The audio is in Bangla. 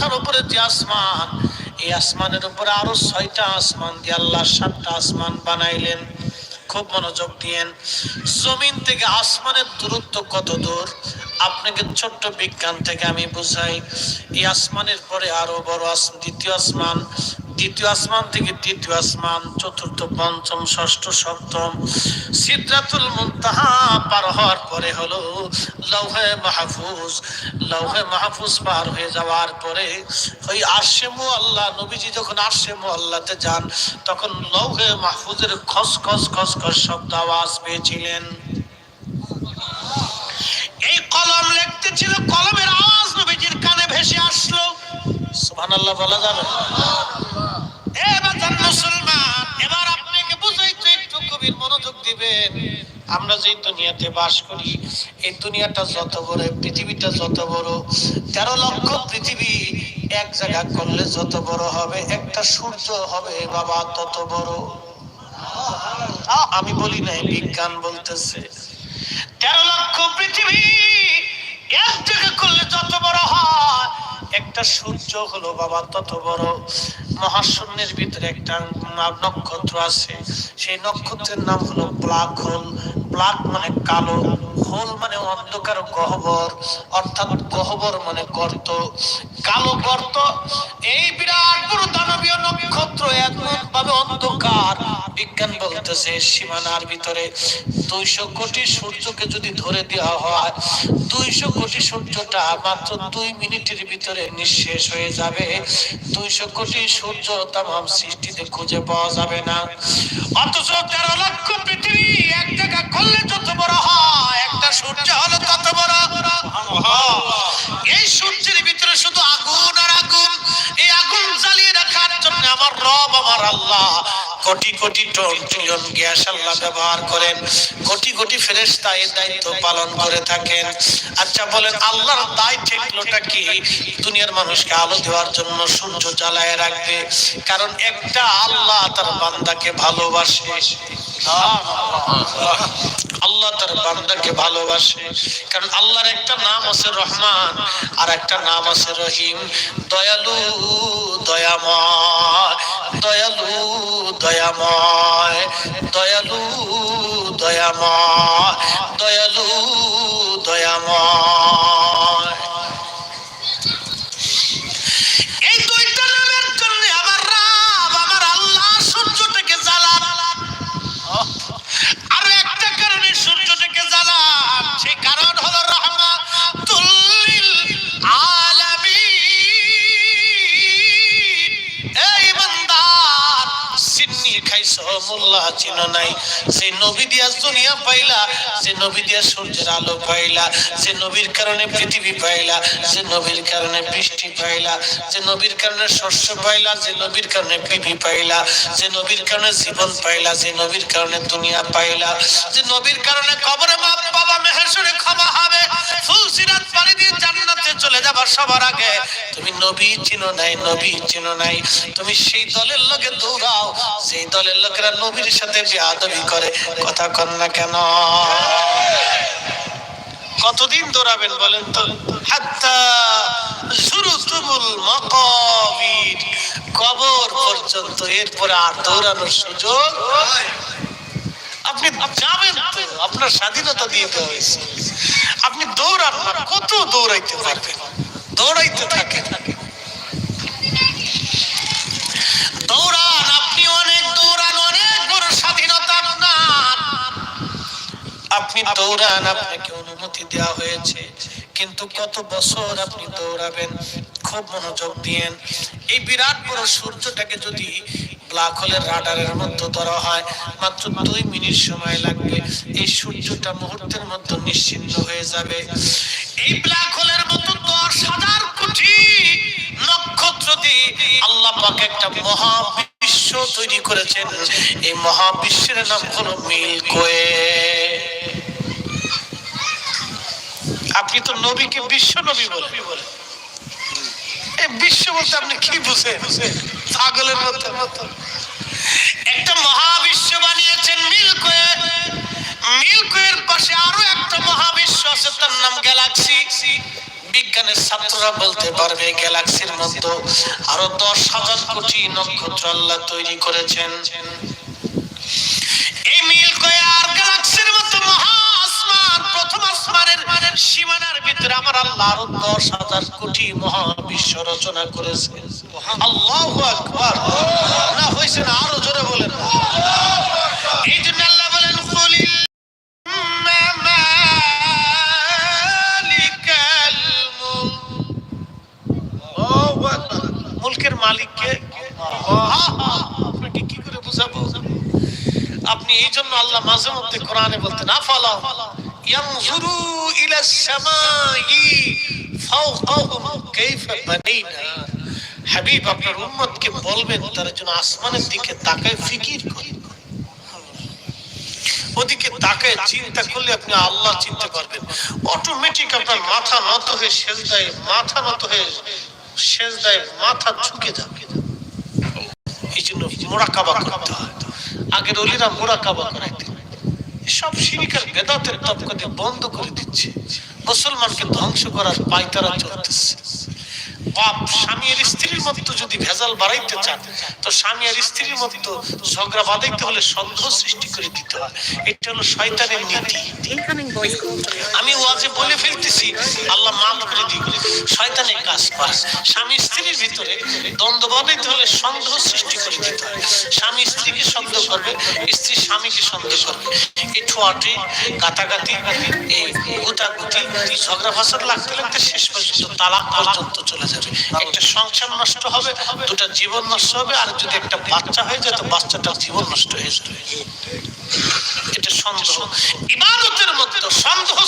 মাথার উপরে যে আসমান, এই আসমানের উপরে আরও ছয়টা আসমান দিয়ে আল্লাহ সাতটা আসমান বানাইলেন। খুব মনোযোগ দিয়েন। জমিন থেকে আসমানের দূরত্ব কত দূর? আপনাকে ছোট্ট বিজ্ঞান থেকে আমি বুঝাই, এই আসমানের পরে আরও বড় দ্বিতীয় আসমান দ্বিতীয় আসমান থেকে তৃতীয় আসমান, চতুর্থ, পঞ্চম, ষষ্ঠ, সপ্তম সিদ্ধাতুল মুনতাহা পার হওয়ার পরে হলো লৌহে মাহফুজ। লৌহে মাহফুজ পার হয়ে যাওয়ার পরে ওই আশেমু আল্লাহ নবীজি যখন আশেমু আল্লাহতে যান, তখন লৌহে মাহফুজের খস খস খস খস শব্দ আওয়াজ পেয়েছিলেন। এই কলম লিখতে ছিল কলমের আওয়াজ নবীজির কানে ভেসে আসলো। সুবহানাল্লাহ বলা যাবে? মনোযোগ দিবেন আমরা যে দুনিয়াতে বাস করি, এই দুনিয়াটা যত বড় পৃথিবীটা যত বড়, তেরো লক্ষ পৃথিবী এক জায়গা করলে যত বড় হবে, একটা সূর্য হবে বাবা তত বড়। আমি বলি নাই, বিজ্ঞান বলতেছে। তেরো লক্ষ পৃথিবী এক জায়গা করলে যত বড় হয়, একটা সূর্য হলো বাবা তত বড়। মহাশূন্যের ভিতরে একটা নক্ষত্র আছে। সেই নক্ষত্রের নাম হলো ব্ল্যাক হোল। ব্ল্যাক মানে কালো, হোল মানে অন্ধকার, গহ্বর। অর্থাৎ গহ্বর মানে গর্ত। কালো গর্ত, এই বিরাট বড় দানবীয় নক্ষত্র এমন ভাবে অন্ধকার। বিজ্ঞান বলতেছে, সীমানার ভিতরে দুইশো কোটি সূর্যকে যদি ধরে দেওয়া হয়, দুইশো কোটি সূর্যটা মাত্র দুই মিনিটের ভিতরে নিঃশেষ হয়ে যাবে। দুইশো কোটি সূর্য তাম সৃষ্টিতে খুঁজে পাওয়া যাবে না। অথচ তেরো লক্ষ পৃথিবী এক জায়গা করলে যত বড় হয়, একটা সূর্য হলো তত বড়। এই সূর্যের ভিতরে শুধু আগুন আর আগুন। এই আগুন জ্বালিয়ে রাখার জন্য আমার রব, আমার আল্লাহ crore crore ton trillion gas আল্লাহ ব্যবহার করেন। কোটি কোটি ফেরেশতা এই দায়িত্ব পালন করে থাকেন। আচ্ছা বলেন, আল্লাহর দায় ঠেকলোটা কি? দুনিয়ার মানুষকে আলো দেওয়ার জন্য সূর্য জ্বালায় রাখবে। কারণ একটা আল্লাহ তার বান্দাকে ভালোবাসে। আল্লাহ তার বান্দাকে ভালোবাসে। কারণ আল্লাহর একটা নাম আছে রহমান, আর একটা নাম আছে রহিম। দয়ালু, দয়াময়, দয়ালু দয়াময় দয়ালু দয়াময় দয়ালু দয়াময়। মোল্লা চিনো নাই। যে নবী দিয়া দুনিয়া পাইলা, যে নবী দিয়া সূর্যের আলো পাইলা, যে নবীর কারণে পৃথিবী পাইলা, যে নবীর কারণে বৃষ্টি পাইলা, যে নবীর কারণে শস্য পাইলা, যে নবীর কারণে পৃথিবী পাইলা, যে নবীর কারণে জীবন পাইলা, যে নবীর কারণে দুনিয়া পাইলা, যে নবীর কারণে কবরে মা বাবা মেহেশ্বরে ক্ষমা হবে, ফুল সিরাত পাড়ি দিয়ে জান্নাতে চলে যাবার সবার আগে। তুমি নবী চিনো নাই, নবী চিনো নাই। তুমি সেই দলের লোকে দৌড়াও, সেই দলের লোকেরা নবীর সাথে বেয়াদবি করে। কথা কন না কেন? কতদিন দৌড়াবেন বলেন তো? হাত্তা কবর পর্যন্ত এরপরে আর দৌড়ানোর সুযোগ আপনি যাবেন আপনার স্বাধীনতা দিয়ে দেওয়া হয়েছে। আপনি দৌড়ান কত দৌড়াইতে পারবেন? দৌড়াইতে দৌড়ান, আপনি অনেক দৌড়ান, অনেক বড় স্বাধীনতা আপনার। আপনি দৌড়ান, আপনাকে অনুমতি দেওয়া হয়েছে। কিন্তু কত বছর আপনি দৌড়াবেন? খুব মনোযোগ দিয়েন। এই বিরাট বড় সূর্যটাকে যদি ব্ল্যাক হোলের রাডারের মধ্যে ধরা হয়, মাত্র দুই মিনিট সময় লাগবে। এই সূর্যটা মুহূর্তের মধ্যে নিশ্চিন্ন হয়ে যাবে। এই ব্ল্যাক হোলের দিয়ে আল্লাহ পাক একটা মহাবিশ্ব তৈরি করেছেন, এই মহাবিশ্বের নাম হলো মিল্কওয়ে। আপনি তো নবীকে বিশ্ব নবী বলেন। এই বিশ্ব বলতে আপনি কি পাগলের মতো। একটা মহাবিশ্ব বানিয়েছেন পাশে আরও একটা মহাবিশ্ব আছে, তার নাম গ্যালাক্সি। বিজ্ঞানের ছাত্ররা বলতে পারবে গ্যালাক্সির মধ্যে আরও দশ হাজার কোটি নক্ষত্র আল্লাহ তৈরি করেছেন। এই মিল্কওয়ে আর গ্যালাক্সির মতো প্রথম আসমানের সীমানার ভিতরে আমার আল্লাহ আরও দশ হাজার কোটি মহাবিশ্ব রচনা করেছে। আল্লাহু আকবার। না হয়েছে না, আরও জোরে বলেন। মুলকের মালিক কে করে বুঝাবো? আপনি এই জন্য আল্লাহ মাঝে মধ্যে কোরআনে বলতেন আফালা ইয়ানজুরু হাবিব, আপনার বলবেন, তারা যেন আসমানের দিকে তাকায় ফিকির করে। ওদিকে তাকায় চিন্তা করলে আপনি আল্লাহ চিনতে পারবেন। অটোমেটিক আপনার মাথা নত হয়ে সেজদায় মাথা নত হয়ে সেজদায় মাথা ঝুঁকে যাবে। এই জন্য মোরাকাবা করতে হয়। আগের অলিরা মোরাকাবা করাইতেন সব শিরিকার বেদাতের তপকাতে বন্ধ করে দিচ্ছে। মুসলমানকে ধ্বংস করার পায়তারা চলতেছে। বাপ স্বামী আর স্ত্রীর যদি ভেজাল বাড়াইতে চান, তো স্বামী আর স্ত্রীর ঝগড়া বাঁধাইতে হলে সন্দেহ সৃষ্টি করে দিতে হয়। এটা হলো শয়তানের নীতি. আমি ওয়াজে বলে ফেলতেছি, আল্লাহ মাফ করে দিই শয়তানের কাজ স্বামী স্ত্রীর ভিতরে দ্বন্দ্ব বাঁধাইতে হলে সন্দেহ সৃষ্টি করে দিতে হয়। স্বামী স্ত্রীকে সন্দেহ করবে, স্ত্রী স্বামীকে সন্দেহ করবে। এই এই ঝগড়া ফাসাদ লাগতে লাগতে শেষ পর্যন্ত তালাক পর্যন্ত চলে যাবে। একটা সংসার নষ্ট হবে, দুটা জীবন নষ্ট হবে, আর যদি একটা বাচ্চা হয়ে যায়, তো বাচ্চাটা জীবন নষ্ট হয়ে যাবে। এটা সন্দেহ। ইবাদতের মধ্যে সন্দেহ